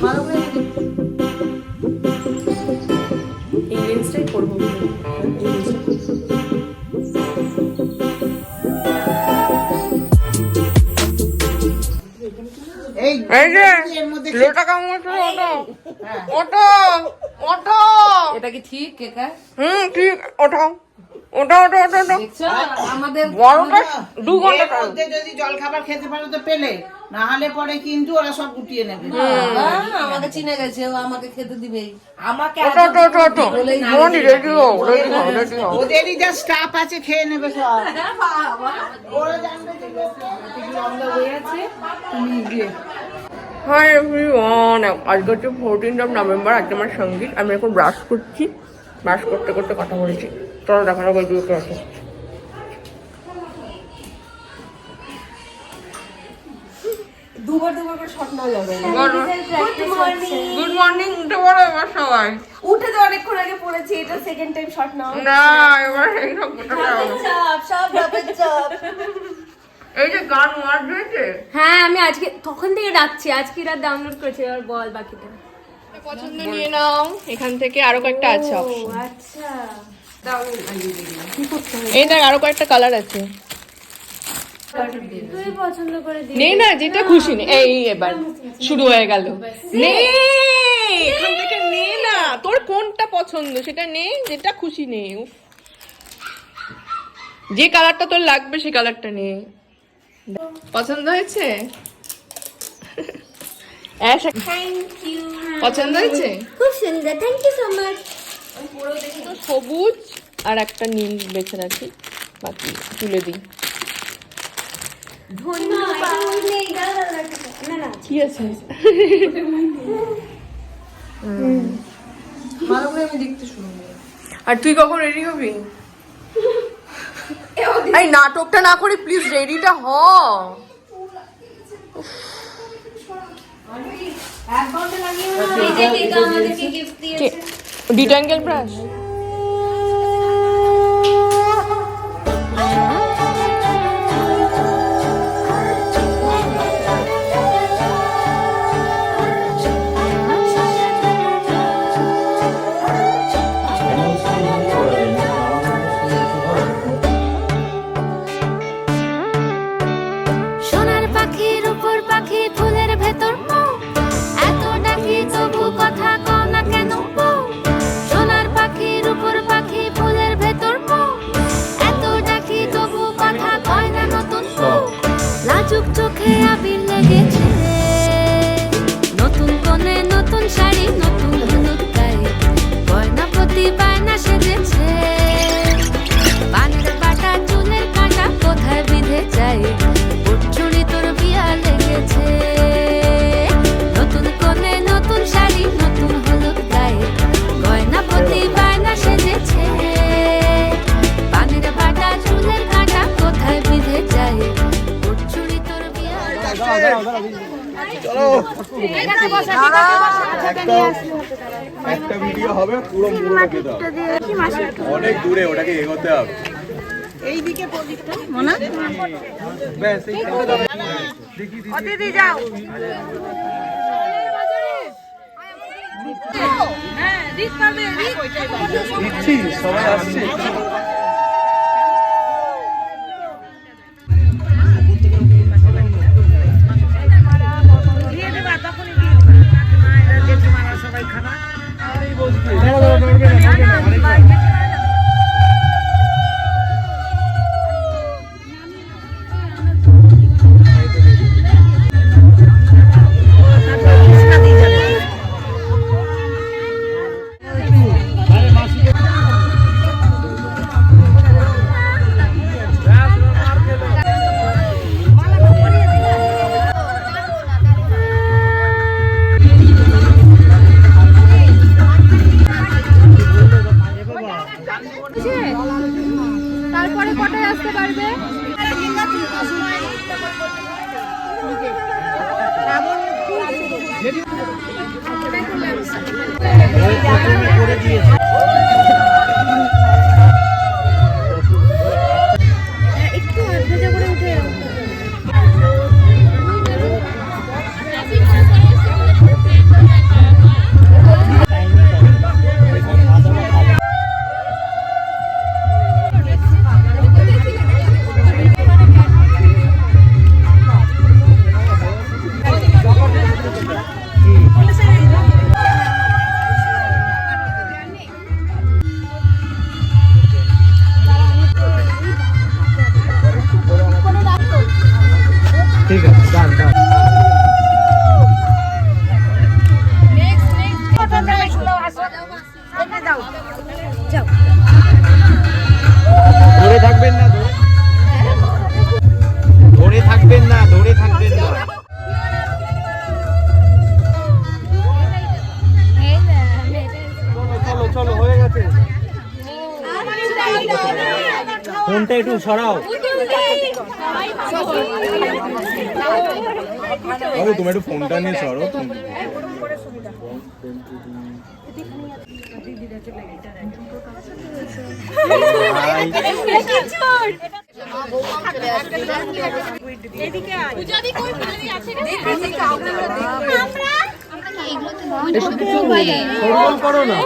ভালো করে এই লেন্সটাই করব এটা কি ঠিক কেকা হুম ঠিক ওঠাও ওটা ওটা ওটা আমাদের বড়টা দু ঘণ্টা মধ্যে যদি জল খাবার খেতে পারো তো পেলে। না হলে পরে কিন্তু ওরা সব গুটিয়ে নেবে। বাবা আমাকে চিনে গেছে ও আমাকে খেতে দিবে। আমাকে ওটো ওটো ওটো ওটো। মনি রেডি হও রেডি হও রেডি হও। ওদেরই যা স্টাফ আছে খেয়ে নেবে সব। ওরা জানবে যে তুমি গিয়ে। হাই এভরিওয়ান আজকে হচ্ছে ফোরটিন্থ অফ নভেম্বর আজকে আমার সংগীত আমি এখন ব্রাশ করছি। ব্রাশ করতে করতে কথা বলছি। চলো দুবার দুবার করে শট না যাবে। গুড মর্নিং উঠে পড়ো এবার সবাই। উঠে তো অনেকক্ষণ আগে পড়েছি এটা সেকেন্ড টাইম নাও। না এবার চাপ সব চাপ এই যে গান ওয়ার্ড হয়েছে? হ্যাঁ আমি আজকে তখন থেকে ডাকছি আজকে রাত ডাউনলোড করেছি আর বল বাকিটা। পছন্দ নিয়ে নাও। এখান থেকে আরও কয়েকটা আছে ও আচ্ছা। এই দেখ আরও কয়েকটা কালার আছে। তুই পছন্দ করে দিবি নেই না যেটা খুশি নেই এই এবার শুরু হয়ে গেল। নে। এখান থেকে নে না। তোর কোনটা পছন্দ? সেটা নে যেটা খুশি নে উফ। যে কালারটা তোর লাগবে সেই কালারটা নে। পছন্দ হয়েছে অ্যাশ এক- থ্যাংক ইউ পছন্দ হয়েছে? খুব সুন্দর থ্যাংক ইউ সো মাচ তো সবুজ আর একটা নীল বেছে রাখি বাকি তুলে দিই। আছে আর তুই কখন রেডি হবি? এই নাটকটা না করে প্লিজ রেডিটা হ। ডিট্যাঙ্গেল ব্রাশ একটা ভিডিও হবে পুরো অনেক দূরে ওটাকে এগোতে হবে। এইদিকে প্রদীপটা মনে? ব্যাস দিচ্ছি সবাই আসছে। কটায় আসতে পারবে? ঠিক আছে ডান ডান। ধরে থাকবেন না ধরে। ধরে থাকবেন না ধরে থাকবেন না। চলো চলো হয়ে গেছে। ফোনটা একটু সরাও। বাবু তুমি একটু ফোনটা নিয়ে সরো করো না।